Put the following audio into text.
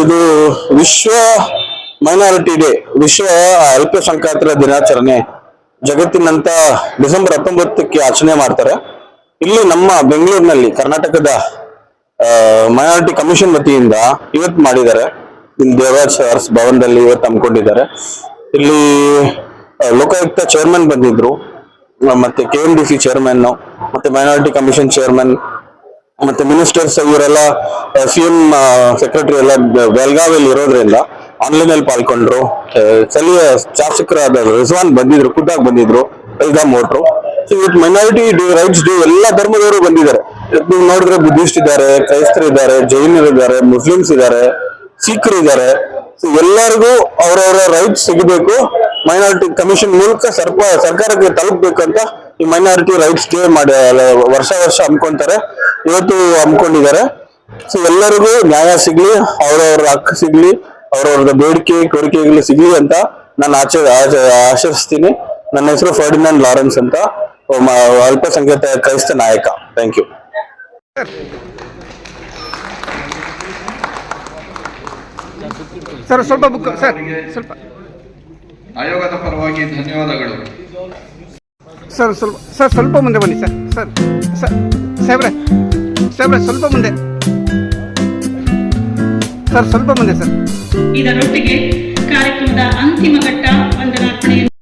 ಇದು ವಿಶ್ವ minority day ವಿಶ್ವ ಅಲ್ಪಸಂಖ್ಯಾತರ ದಿನಾಚರಣೆ, ಜಗತ್ತಿನಂತ ಡಿಸೆಂಬರ್ ಹತ್ತೊಂಬತ್ತಕ್ಕೆ ಆಚರಣೆ ಮಾಡ್ತಾರೆ. ಇಲ್ಲಿ ನಮ್ಮ ಬೆಂಗಳೂರಿನಲ್ಲಿ ಕರ್ನಾಟಕದ ಮೈನಾರಿಟಿ ಕಮಿಷನ್ ವತಿಯಿಂದ ಇವತ್ತು ಮಾಡಿದ್ದಾರೆ. ದೇವರಾಜ್ ಸರ್ಸ್ ಭವನದಲ್ಲಿ ಇವತ್ತು ಹಮ್ಮಿಕೊಂಡಿದ್ದಾರೆ. ಇಲ್ಲಿ ಲೋಕಾಯುಕ್ತ ಚೇರ್ಮನ್ ಬಂದಿದ್ರು. ಮತ್ತೆ K M D C chairman ಮತ್ತೆ ಮೈನಾರಿಟಿ ಕಮಿಷನ್ ಚೇರ್ಮನ್ ಮತ್ತೆ ಮಿನಿಸ್ಟರ್ಸ್ ಇವರೆಲ್ಲ ಸಿ ಎಂ ಸೆಕ್ರೆಟರಿ ಎಲ್ಲ ಬೆಳಗಾವಿಯಲ್ಲಿ ಇರೋದ್ರಿಂದ ಆನ್ಲೈನ್ ಅಲ್ಲಿ ಪಾಲ್ಗೊಂಡ್ರು. ಸ್ಥಳೀಯ ಶಾಸಕರಾದ ರಿಸ್ವಾನ್ ಬಂದಿದ್ರು, ಖುದ್ದಾಗಿ ಬಂದಿದ್ರು ಮೋಟ್ರು ಇಟ್ ಮೈನಾರಿಟಿ ರೈಟ್ಸ್ ಡೇ ಎಲ್ಲ ಧರ್ಮದವರು ಬಂದಿದ್ದಾರೆ. ನೀವು ನೋಡಿದ್ರೆ ಬುದ್ಧಿಸ್ಟ್ ಇದ್ದಾರೆ, ಕ್ರೈಸ್ತರು ಇದ್ದಾರೆ, ಜೈನರು ಇದ್ದಾರೆ, ಮುಸ್ಲಿಮ್ಸ್ ಇದ್ದಾರೆ, ಸಿಖ್ರು ಇದ್ದಾರೆ. ಸೊ ಎಲ್ಲರಿಗೂ ಅವರವರ ರೈಟ್ಸ್ ಸಿಗಬೇಕು. ಮೈನಾರಿಟಿ ಕಮಿಷನ್ ಮೂಲಕ ಸರ್ಪ, ಸರ್ಕಾರಕ್ಕೆ ತಲುಪಬೇಕಂತ ಈ ಮೈನಾರಿಟಿ ರೈಟ್ಸ್ ಡೇ ಮಾಡಿ ವರ್ಷ ವರ್ಷ ಹಮ್ಮಿಕೊಂತಾರೆ ಇವತ್ತು ಹಮ್ಮಿಕೊಂಡಿದ್ದಾರೆ ಸೊ ಎಲ್ಲರಿಗೂ ನ್ಯಾಯ ಸಿಗ್ಲಿ ಅವ್ರವ್ರ ಹಕ್ಕು ಸಿಗ್ಲಿ ಅವ್ರವ್ರದ ಬೇಡಿಕೆ ಕೋರಿಕೆಗಳು ಸಿಗ್ಲಿ ಅಂತ ನಾನು ಆಚೆ ಆಚರಿಸ್ತೀನಿ ಆಶಿಸ್ತೀನಿ ನನ್ನ ಹೆಸರು ಫರ್ಡಿನಾಂಡ್ ಲಾರೆನ್ಸ್ ಅಂತ ಅಲ್ಪಸಂಖ್ಯಾತ ಕ್ರೈಸ್ತ ನಾಯಕ ಥ್ಯಾಂಕ್ ಯು ಸರ್ ಸ್ವಲ್ಪ ಬುಕ್ ಸರ್ ಸ್ವಲ್ಪ ಆಯೋಗದ ಪರವಾಗಿ ಧನ್ಯವಾದಗಳು ಸರ್ ಸ್ವಲ್ಪ ಸರ್ ಸ್ವಲ್ಪ ಮುಂದೆ ಬನ್ನಿ ಸರ್ ಸರ್ ಸರ್ ಸಾಹೇಬ್ರೆ ಸಾಹೇಬ್ರೆ ಸ್ವಲ್ಪ ಮುಂದೆ. ಸರ್ ಸ್ವಲ್ಪ ಮುಂದೆ ಸರ್. ಇದರೊಟ್ಟಿಗೆ